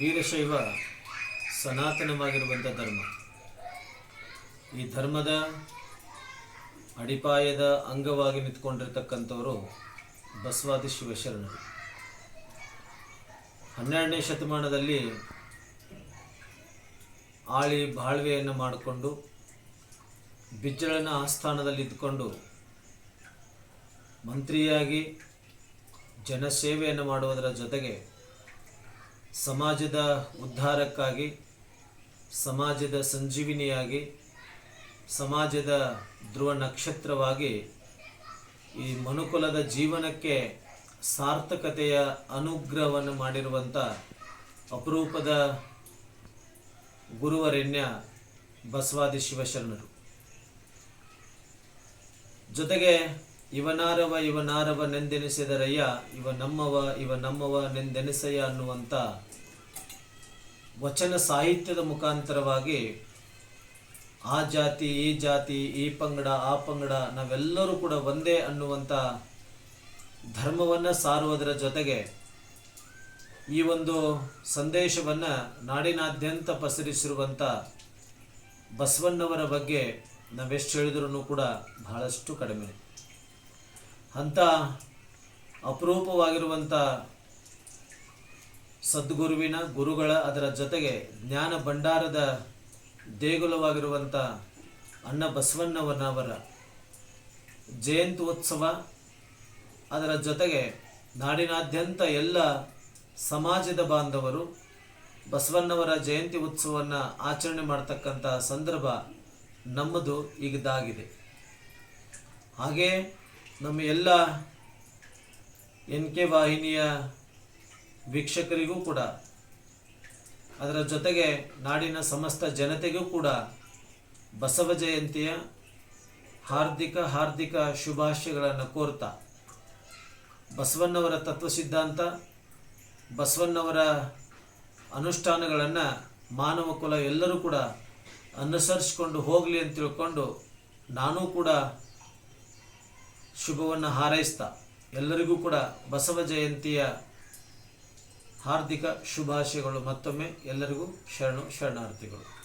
ವೀರಶೈವ ಸನಾತನವಾಗಿರುವಂಥ ಧರ್ಮ. ಈ ಧರ್ಮದ ಅಡಿಪಾಯದ ಅಂಗವಾಗಿ ನಿಂತ್ಕೊಂಡಿರ್ತಕ್ಕಂಥವರು ಬಸವಾದಿ ಶಿವಶರಣರು. ಹನ್ನೆರಡನೇ ಶತಮಾನದಲ್ಲಿ ಆಳಿ ಬಾಳ್ವೆಯನ್ನು ಮಾಡಿಕೊಂಡು ಬಿಜ್ಜಳನ ಆಸ್ಥಾನದಲ್ಲಿ ಇದ್ದುಕೊಂಡು ಮಂತ್ರಿಯಾಗಿ ಜನಸೇವೆಯನ್ನು ಮಾಡುವುದರ ಜೊತೆಗೆ ಸಮಾಜದ ಉದ್ಧಾರಕ್ಕಾಗಿ, ಸಮಾಜದ ಸಂಜೀವಿನಿಯಾಗಿ, ಸಮಾಜದ ಧ್ರುವ ನಕ್ಷತ್ರವಾಗಿ ಈ ಮನುಕುಲದ ಜೀವನಕ್ಕೆ ಸಾರ್ಥಕತೆಯ ಅನುಗ್ರಹವನ್ನು ಮಾಡಿರುವಂಥ ಅಪರೂಪದ ಗುರುವರೆಣ್ಯ ಬಸವಾದಿ ಶಿವಶರಣರು. ಜೊತೆಗೆ ಇವನಾರವ ಇವನಾರವ ನೆಂದೆನಿಸಿದರಯ್ಯ, ಇವ ನಮ್ಮವ ಇವ ನಮ್ಮವ ನೆಂದೆನಿಸಯ್ಯ ಅನ್ನುವಂಥ ವಚನ ಸಾಹಿತ್ಯದ ಮುಖಾಂತರವಾಗಿ ಆ ಜಾತಿ, ಈ ಜಾತಿ, ಈ ಪಂಗಡ, ಆ ಪಂಗಡ ನಾವೆಲ್ಲರೂ ಕೂಡ ಒಂದೇ ಅನ್ನುವಂಥ ಧರ್ಮವನ್ನು ಸಾರುವುದರ ಜೊತೆಗೆ ಈ ಒಂದು ಸಂದೇಶವನ್ನು ನಾಡಿನಾದ್ಯಂತ ಪಸರಿಸಿರುವಂಥ ಬಸವಣ್ಣವರ ಬಗ್ಗೆ ನಾವೆಷ್ಟು ಹೇಳಿದ್ರೂ ಕೂಡ ಬಹಳಷ್ಟು ಕಡಿಮೆ. ಅಂಥ ಅಪರೂಪವಾಗಿರುವಂಥ ಸದ್ಗುರುವಿನ ಗುರುಗಳ ಅದರ ಜೊತೆಗೆ ಜ್ಞಾನ ಭಂಡಾರದ ದೇಗುಲವಾಗಿರುವಂಥ ಅಣ್ಣ ಬಸವಣ್ಣವನವರ ಜಯಂತ್ಯೋತ್ಸವ ಅದರ ಜೊತೆಗೆ ನಾಡಿನಾದ್ಯಂತ ಎಲ್ಲ ಸಮಾಜದ ಬಾಂಧವರು ಬಸವಣ್ಣವರ ಜಯಂತಿ ಉತ್ಸವವನ್ನು ಆಚರಣೆ ಮಾಡ್ತಕ್ಕಂಥ ಸಂದರ್ಭ ನಮ್ಮದು ಈಗದಾಗಿದೆ ಹಾಗೇ ನಮ್ಮ ಎಲ್ಲ ಎನ್ ಕೆ ವಾಹಿನಿಯ ವೀಕ್ಷಕರಿಗೂ ಕೂಡ, ಅದರ ಜೊತೆಗೆ ನಾಡಿನ ಸಮಸ್ತ ಜನತೆಗೂ ಕೂಡ ಬಸವ ಜಯಂತಿಯ ಹಾರ್ದಿಕ ಹಾರ್ದಿಕ ಶುಭಾಶಯಗಳನ್ನು ಕೋರ್ತಾ, ಬಸವಣ್ಣವರ ತತ್ವ ಸಿದ್ಧಾಂತ, ಬಸವಣ್ಣವರ ಅನುಷ್ಠಾನಗಳನ್ನು ಮಾನವ ಕುಲ ಎಲ್ಲರೂ ಕೂಡ ಅನುಸರಿಸಿಕೊಂಡು ಹೋಗಲಿ ಅಂತ ತಿಳ್ಕೊಂಡು ನಾನೂ ಕೂಡ ಶುಭವನ್ನು ಹಾರೈಸ್ತಾ ಎಲ್ಲರಿಗೂ ಕೂಡ ಬಸವ ಜಯಂತಿಯ ಹಾರ್ದಿಕ ಶುಭಾಶಯಗಳು ಮತ್ತೊಮ್ಮೆ ಎಲ್ಲರಿಗೂ ಶರಣು ಶರಣಾರ್ಥಿಗಳು.